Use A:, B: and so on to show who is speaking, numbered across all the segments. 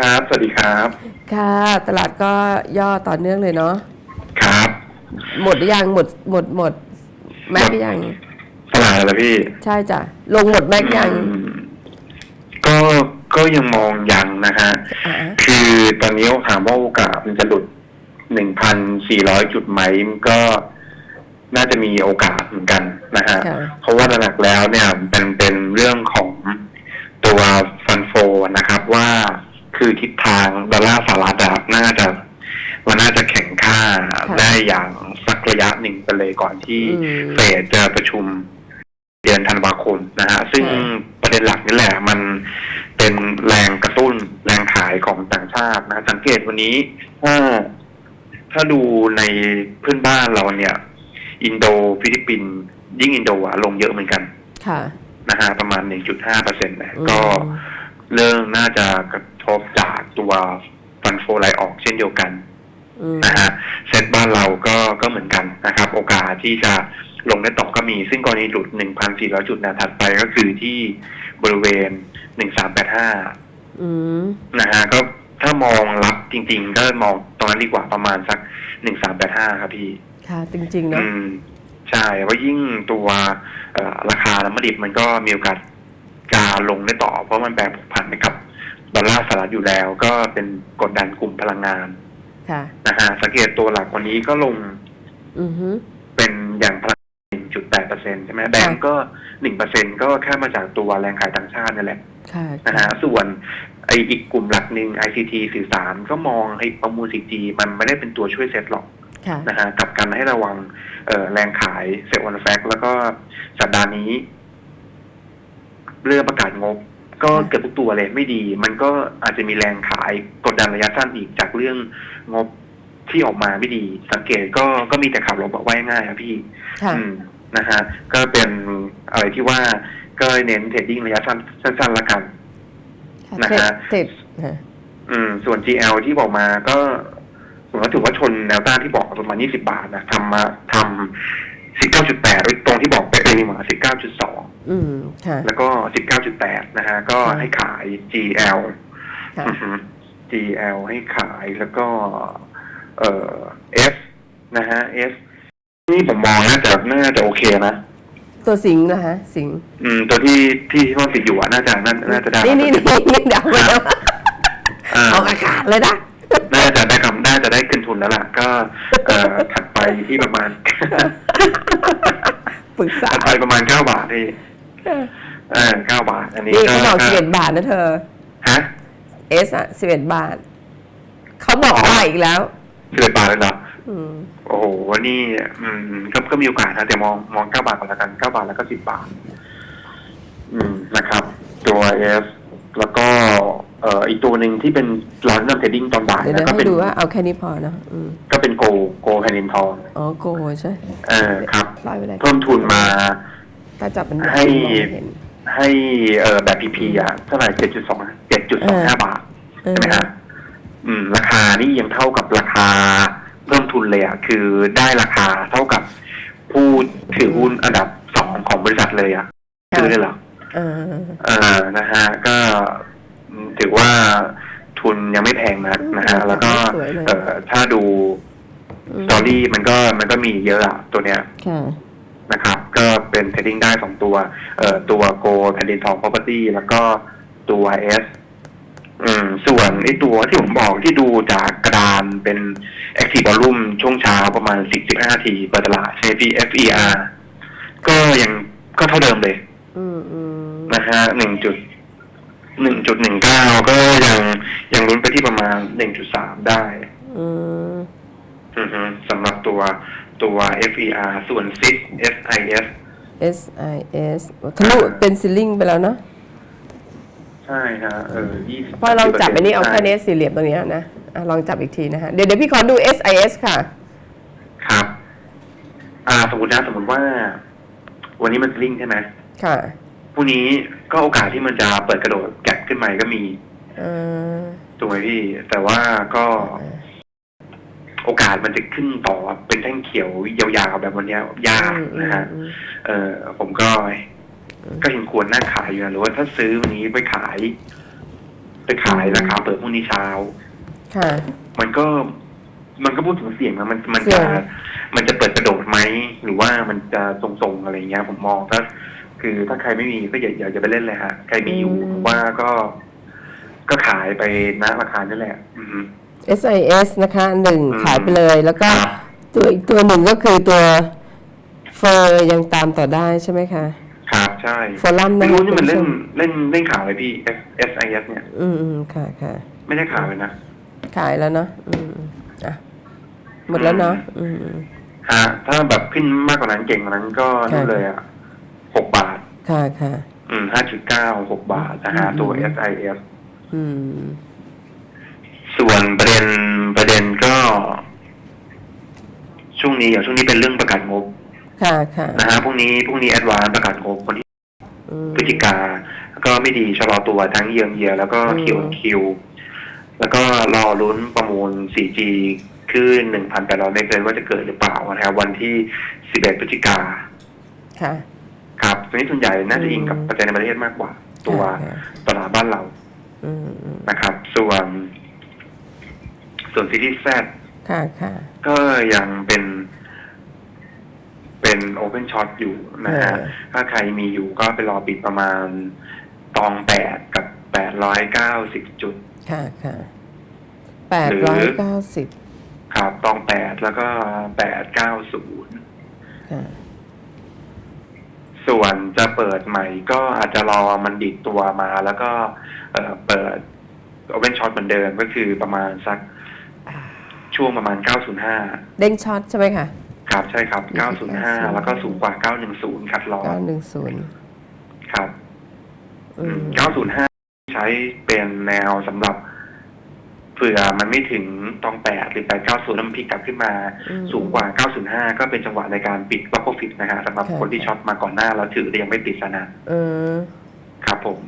A: ครับ สวัสดีครับ
B: ค่ะ ตลาดก็ย่อต่อเนื่องเลยเนาะ
A: ครับ
B: หมดหรือยังหมดหมดหมด แม็กซ์หรือยัง
A: ตลาดอะไรพี่
B: ใช่จ้ะลงหมดแม็กซ์ยัง
A: อืมก็ก็ยังมองยังนะฮะ
B: อ่า
A: คือตอนนี้ถามว่าโอกาสมันจะหลุดหนึ่งพันสี่ร้อยจุดไหมมันก็น่าจะมีโอกาสเหมือนกันนะฮะ
B: ค่ะ
A: เพราะว่าหลักๆแล้วเนี่ยเป็นเป็นเรื่องของตัวฟันโฟนะครับว่า คือทิศทางดอลลาร์สหรัฐอะน่าจะมันน่าจะแข็งค่าได้อย่างสักระยะหนึ่งไปเลยก่อนที่
B: อืม
A: เฟดจะประชุมเดือนธันวาคมนะฮะซึ่ง
B: ค่ะ
A: ประเด็นหลักนี่แหละ มันเป็นแรงกระตุ้นแรงขายของต่างชาตินะ สังเกตวันนี้ถ้าถ้าดูในเพื่อนบ้านเราเนี่ย อินโดฟิลิปปินส์ยิ่งอินโดอะลงเยอะเหมือนกัน
B: ค่ะ
A: นะฮะประมาณ1.5เปอร์เซ็นต์นะ
B: อืม
A: ก็เรื่องน่าจะกระท บจากตัวฟันโฟไลออกเช่นเดียวกัน
B: อืม
A: นะฮะเซตบ้านเราก็ก็เหมือนกันนะครับ โอกาสที่จะลงได้ต่อก็มี ซึ่งกรณีหลุด 1,400 จุดแนวถัดไปก็คือที่บริเวณ 1385
B: อืม
A: นะฮะก็ถ้ามองรับจริง ๆ ก็มองตรงนั้นดีกว่าประมาณสัก 1385 ครับพี่
B: ค่ะ จริง ๆ เนาะ
A: อืมใช่ว่ายิ่งตัวเอ่อราคาน้ำมันดิบมันก็มีโอกาสจะลงได้ต่อ เพราะมันแปรผูกพันกับ ดอลลาร์สหรัฐอยู่แล้ว ก็เป็นกดดันกลุ่มพลังงาน
B: ค่ะ
A: นะฮะสังเกตตัวหลักวันนี้ก็ลง
B: อือฮึ
A: เป็นอย่างพลัง1.8เปอร์เซ็นใช่ไหมแบงก์ก็1เปอร์เซ็นก็แค่มาจากตัวแรงขายต่างชาตินั่นแหละ
B: ค่ะ
A: นะฮะส่วนไออีกกลุ่มหลักหนึ่ง ICT สื่อสารก็มองไอประมูล 4G มันไม่ได้เป็นตัวช่วยเซ็ตหรอก
B: ค่ะ
A: นะฮะกลับกันให้ระวังเอ่อแรงขายเซลล์วันแฟกแล้วก็สัปดาห์นี้ เรื่องประกาศงบ ก็เกือบทุกตัวเลยไม่ดี มันก็อาจจะมีแรงขายกดดันระยะสั้นอีกจากเรื่องงบที่ออกมาไม่ดี สังเกตก็ก็มีแต่ข่าวลบอะว่าง่ายๆครับพี่
B: ค่ะ
A: อืมนะฮะก็เป็นอะไรที่ว่าก็เน้นเทรดดิ้งระยะสั้นสั้นๆละกัน
B: ค่ะ
A: นะ
B: เทรด
A: ฮะ
B: เทรดค่ะ
A: อืม ส่วน GL ที่บอกมาก็ผมว่าถือว่าชนแนวต้านที่บอกประมาณ20 บาทนะทำมาทำ19.8ตรงที่บอกไปเป็นหมา19.2
B: อืมค่ะ
A: แล้วก็19.8นะฮะก็
B: ค่ะ
A: ให้ขาย GL
B: ค่ะ
A: อือฮึ GL ให้ขายแล้วก็เอ่อ F นะฮะ F นี่ผมมองน่าจะน่าจะโอเคนะ
B: ตัวสิงห์นะคะสิงห์
A: อืม ตัวที่ที่ที่มันติดอยู่อะน่าจะน่าน่าจะได้
B: นี่นี่นี่นี่เดาไปแล้ว
A: อ่า
B: เอาอากาศเลยนะ
A: น่าจะได้คำน่าจะได้ขึ้นทุนแล้วล่ะ ก็ เอ่อถัดไปที่ประมาณ
B: ปรึกษา
A: ถัดไปประมาณเก้าบาทที่เออเก้าบาท อันนี้
B: นี่
A: ก็
B: เขาบอกสิบเอ็ดบาทนะเธอ
A: ฮะ
B: เอสอะสิบเอ็ดบาท เขาบอกว่าอีกแล้ว
A: สิบเอ็ดบาทเลยเหรอ
B: อืม
A: โอ้โหนี่อืมก็ก็มีโอกาสนะแต่มองมองเก้าบาทก่อนละกันเก้าบาทแล้วก็สิบบาท อืมนะครับ ตัวเอฟแล้วก็เอ่ออีกตัวหนึ่งที่เป็นร้านนำเทรดดิ้งตอนบ่าย
B: เดี๋ยว
A: นะ
B: เดี๋ยว
A: ก็
B: ให้
A: เป็น
B: ดูว่าเอาแค่นี้พอเนอะอืม
A: ก็เป็นโกโกแผ่นดินทอง
B: อ๋อโกใช่
A: เออครับ
B: ร้อยไปเลย
A: เพิ่มทุนมา
B: ถ้าจับเป็น
A: ให้
B: มองไม่เห็น
A: ให้เอ่อแบบพีพีอะเท่าไหร่เจ็ดจุดสองเจ็ดจุดสองห้าบาท
B: เออ
A: ใช่ไหมฮะอืม ราคานี่ยังเท่ากับราคาเพิ่มทุนเลยอะ คือได้ราคาเท่ากับผู้ถือหุ้นอันดับสองของบริษัทเลยอะคือได้เหรอ
B: เออ
A: เออนะฮะ ก็อืมถือว่าทุนยังไม่แพงนักนะฮะ แล้วก็
B: สวยเลย
A: เอ่อถ้าดูสตอรี่มันก็มันก็มีเยอะอะตัวเนี้ย
B: ค่ะ
A: นะครับ ก็เป็นเทรดดิ้งได้สองตัว เอ่อตัวโกแผ่นดินทอง property แล้วก็ตัวเอสอืมส่วนไอ้ตัวที่ผมบอกที่ดูจากกระดานเป็น active volume ช่วงเช้าประมาณ 10-15ทีเปิดตลาด CFE FER ก็ยังก็เท่าเดิมเลย
B: อืมอืม
A: นะฮะหนึ่งจุดหนึ่งจุดหนึ่งเก้าก็ยังยังลุ้นไปที่ประมาณหนึ่งจุดสามได้
B: อืม
A: อือฮึสำหรับตัว ตัว FER ส่วน SIS SIS
B: S I S ทะลุเป็นซิลลิงไปแล้วเนาะ
A: ใช่ฮะเออยี่สิบ
B: พอลองจับอันนี้เอาแค่นี้สี่เหลี่ยมตรงเนี้ยนะอะลองจับอีกทีนะฮะ เดี๋ยวเดี๋ยวพี่ขอดู S I S ค่ะ
A: ครับ อ่า สมมตินะสมมติว่า วันนี้มันสลิงใช่ไหม
B: ค่ะ
A: พรุ่งนี้ก็โอกาสที่มันจะเปิดกระโดดแกะขึ้นมาก็มี
B: เออ
A: ถูกไหมพี่ แต่ว่าก็ โอกาสมันจะขึ้นต่อเป็นแท่งเขียวยาวๆแบบวันเนี้ยยาก
B: อืม
A: นะฮะ
B: อืม
A: เออผมก็ ก็เห็นควรน่าขายอยู่นะหรือว่าถ้าซื้อวันนี้ไปขาย ไปจะขายราคาเปิดพรุ่งนี้เช้า
B: ค่ะ
A: มันก็มันก็พูดถึงเสี่ยงนะมันมัน
B: เสี่
A: จะ
B: ยง
A: มันจะเปิดกระโดดไหมหรือว่ามันจะทรงๆอะไรเงี้ย ผมมองถ้า คือถ้าใครไม่มีก็อย่าอย่าอย่าไปเล่นเลยฮะใครมีอยู่ผมว่าก็ ก็ขายไปณราคานี่แหละ อือฮึ
B: SIS นะคะหนึ่ง
A: อืม
B: ขายไปเลย แล้วก็
A: ครับ
B: ตัวอีกตัวหนึ่งก็คือตัวเฟอร์ยังตามต่อได้ใช่ไหมคะ
A: ครับใช่
B: ฟอรัม
A: ไม่
B: นะคะ
A: รู้นี่มันเล่น
B: คุณผู้ช
A: เล่นเล่นข่าวเลยพี่ S S I S เนี่ย
B: อืมอืมค่ะค่ะ
A: ไม่ได้ข่าวเลยนะ
B: ขายแล้วเนาะอืมอะหมดแล้วเนาะอืม
A: ฮะถ้าแบบขึ้นมากกว่านั้นเก่งกว่านั้นก็นี่เลยอะหกบาท
B: ค่ะค่ะ
A: อืมห้าจุดเก้าหกบาทนะฮะ
B: อืม
A: ตัว S I S
B: อืม
A: ส่วนประเด็นประเด็นก็ช่วงนี้อะช่วงนี้เป็นเรื่องประกาศงบ
B: ค่ะค่ะ
A: นะฮะพรุ่งนี้พรุ่งนี้แอดวานประกาศงบคนที่
B: อืม
A: พฤศจิกาก็ไม่ดีชะลอตัวทั้งเยียงเยียแล้วก็
B: อืม
A: คิวคิวแล้วก็รอลุ้นประมูล 4G ขึ้น 1,800เมกะเกินว่าจะเกิดหรือเปล่านะครับวันที่ 11 พฤศจิกา
B: ค่ะ
A: ครับตอนนี้ส่วนใหญ่น่าจะ
B: อืม
A: อิงกับปัจจัยในประเทศมากกว่า ตัว
B: ค่ะ
A: ตลาดบ้านเรา
B: อืมอืม
A: นะครับ ส่วน ส่วนซีรีส์แซ
B: ค่ะค่ะ
A: ก็ยังเป็นเป็นโอเพนช็อตอยู่นะฮะ
B: เออ
A: ถ้าใครมีอยู่ก็ไปรอปิดประมาณตองแปดกับแปดร้อยเก้าสิบจุด
B: ค่ะค่ะแปดร้อยเก้าสิบ
A: ครับตองแปดแล้วก็แปดเก้าศูนย์
B: ค่ะ
A: ส่วนจะเปิดใหม่ก็อาจจะรอมันดิดตัวมา แล้วก็เอ่อเปิดโอเพนช็อตเหมือนเดิมก็คือประมาณสัก ช่วงประมาณ 905
B: เด้งช็อตใช่ไหมคะ
A: ครับใช่ครับ
B: 905
A: 905แล้วก็สูงกว่า 910 คัดลอ
B: เก้าหนึ่งศูนย์
A: ครับ
B: อืม
A: 905 ใช้เป็นแนวสำหรับเผื่อมันไม่ถึงตองแปดหรือแปดเก้าศูนย์มันพลิกกลับขึ้นมา
B: อืม
A: สูงกว่า 905 ก็เป็นจังหวะในการปิดล็อกโปรฟิตนะฮะสำหรับ
B: ค่ะ
A: คนที่ช็อตมาก่อนหน้า แล้วถือแต่ยังไม่ปิดซะนะ
B: เออ
A: ครับผม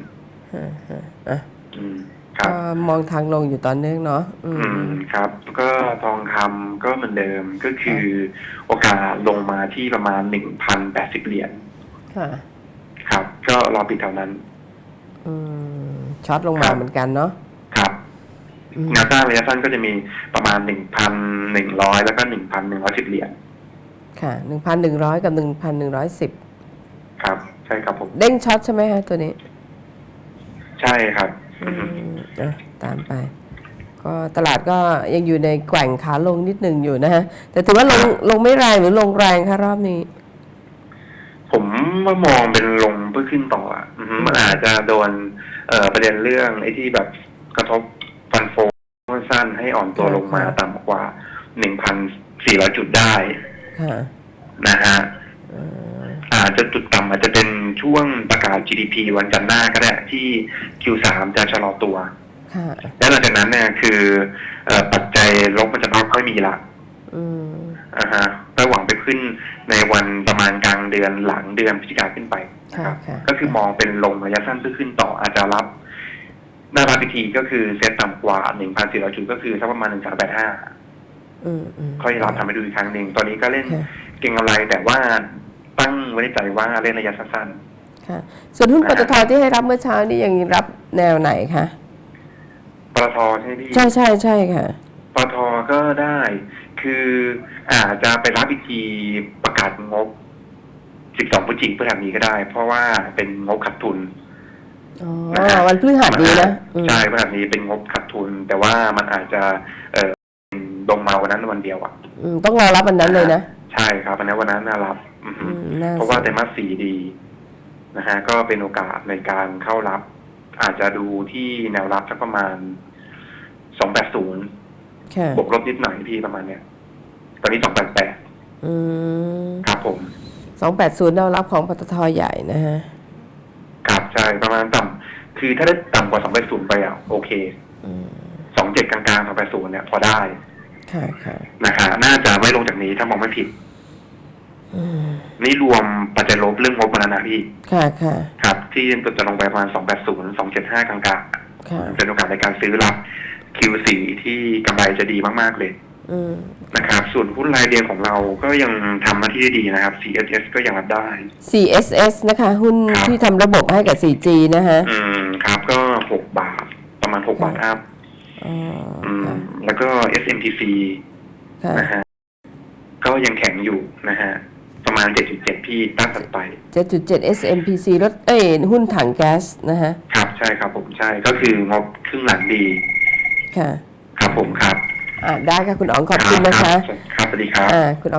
B: ฮะฮะอะ
A: อืม ครับ
B: ก็มองทางลงอยู่ต่อเนื่องเนาะอืม
A: อืมครับ ก็ทองคำก็เหมือนเดิมก็คือโอกาสลงมาที่ประมาณ1,080เหรียญ
B: ค่ะ
A: ครับ ก็รอปิดแถวนั้น
B: อืมช็อตลงมา
A: ครับ
B: เหมือนกันเนาะ
A: ครับ
B: อืม
A: แนวต้านระยะสั้นก็จะมีประมาณ1,100แล้วก็1,110เหรียญ
B: ค่ะหนึ่งพันหนึ่งร้อยกับหนึ่งพันหนึ่งร้อยสิบ
A: ครับ ใช่ครับผม
B: เด้งช็อตใช่ไหมฮะตัวนี้
A: ใช่ครับ
B: อืม อะตามไปก็ตลาดก็ยังอยู่ในแกว่งขาลงนิดหนึ่งอยู่นะฮะ แต่ถือว่าลงลงไม่แรงหรือลงแรงคะรอบนี้
A: ผมว่ามองเป็นลงเพื่อขึ้นต่ออะอือฮึมันอาจจะโดนเอ่อประเด็นเรื่องไอ้ที่แบบกระทบฟันโฟสั้นๆให้อ่อนตัวลงมา
B: ครับ
A: ต่ำกว่า1,400จุดได้
B: ค่ะ
A: นะฮะ
B: เออ
A: อาจจะจุดต่ำอาจจะเป็นช่วงประกาศ GDP วันจันทร์หน้าก็ได้ที่ Q3 จะชะลอตัว
B: ค่ะ
A: แล้วหลังจากนั้นเนี่ยคือเอ่อปัจจัยลบมันจะไม่ค่อยมีละ
B: อืม
A: อ่าฮะแล้วหวังไปขึ้นในวันประมาณกลางเดือนหลังเดือนพฤศจิกาขึ้นไปนะ
B: ค่ะ
A: ครับ
B: ค่ะ
A: ก็คือมองเป็นลงระยะสั้นเพื่อขึ้นต่ออาจจะรับหน้ารับพิธีก็คือเซ็ตต่ำกว่า1,400จุดก็คือสักประมาณ1,385
B: อืมอืม
A: ค่อยรับทำไปดูอีกครั้งหนึ่ง ตอนนี้ก็เล่น
B: ค่ะ
A: เก่งกำไรแต่ว่าตั้งไว้ในใจว่าเล่นระยะสั้น
B: ค่ะ ส่วนหุ้นปตทที่ให้รับเมื่อเช้านี่ยังรับแนวไหนคะ
A: ๆ ปตทใช่ไหมพี่
B: ใช่ใช่ใช่ค่ะ
A: ปตทก็ได้ คืออาจจะไปรับพิธีประกาศงบ 12พฤศจิกายนนี้ก็ได้ เพราะว่าเป็นงบขาดทุน
B: อ๋อ
A: นะฮะ
B: วันพฤหัสดีนะอืม
A: ใช่พฤหัสนี้เป็นงบขาดทุน แต่ว่ามันอาจจะ เออลงมาวันนั้นวันเดียวอะ
B: อืมต้องรอรับวันนั้นเลยนะ
A: ใช่ครับอันนั้นวันนั้นน่ารับอือฮึ
B: อืมน่า
A: เพราะว่า
B: สน
A: ไตรมาสสี่ดีนะฮะก็เป็นโอกาสในการเข้ารับ อาจจะดูที่แนวรับสักประมาณ 280
B: ค่ะ
A: บวกลบนิดหน่อยพี่ประมาณเนี้ยตอนนี้288
B: อืม
A: ครับผม
B: สองแปดศูนย์แนวรับของปตทใหญ่นะฮะ
A: ครับใช่ประมาณต่ำคือถ้าได้ต่ำกว่า280ไปอะโอเค
B: อืม
A: 27กลางๆ280เนี่ยพอได้
B: ค่ะค่ะ
A: นะฮะน่าจะไม่ลงจากนี้ถ้ามองไม่ผิด
B: อืม
A: นี่รวมปัจจัยลบเรื่องงบมาแล้วนะพี่
B: ค่ะค่ะ
A: ครับ ที่จะลงไปประมาณ280 275กลาง
B: ค่ะ
A: ๆเป็นโอกาสในการซื้อรับ Q4 ที่กำไรจะดีมากๆเลย
B: อืม
A: นะครับ ส่วนหุ้นรายเดียวของเราก็ยังทำหน้าที่ได้ดีนะครับ CSS ก็ยังรับได้
B: CSS นะคะ หุ้น
A: ครับ
B: ที่ทำระบบให้กับ 4G นะฮะ
A: อืมครับก็6บาท ประมาณหกบาทอัพ
B: อ๋อ
A: อืม
B: ค่ะ
A: แล้วก็ SMTC
B: ค่ะ
A: นะฮะก็ยังแข็งอยู่นะฮะ ประมาณ 7.7 พี่ตั้งถัดไป
B: 7.7 SMPC รถเอ้ยหุ้นถังแก๊สนะฮะ
A: ครับใช่ครับผมใช่ก็คืองบครึ่งหลังดี
B: ค่ะ
A: ครับผมครับ
B: อ่าได้ค่ะคุณอ๋องขอบคุณนะคะ
A: รับครับสวัสดีครับ
B: อ่าคุณอ๋อง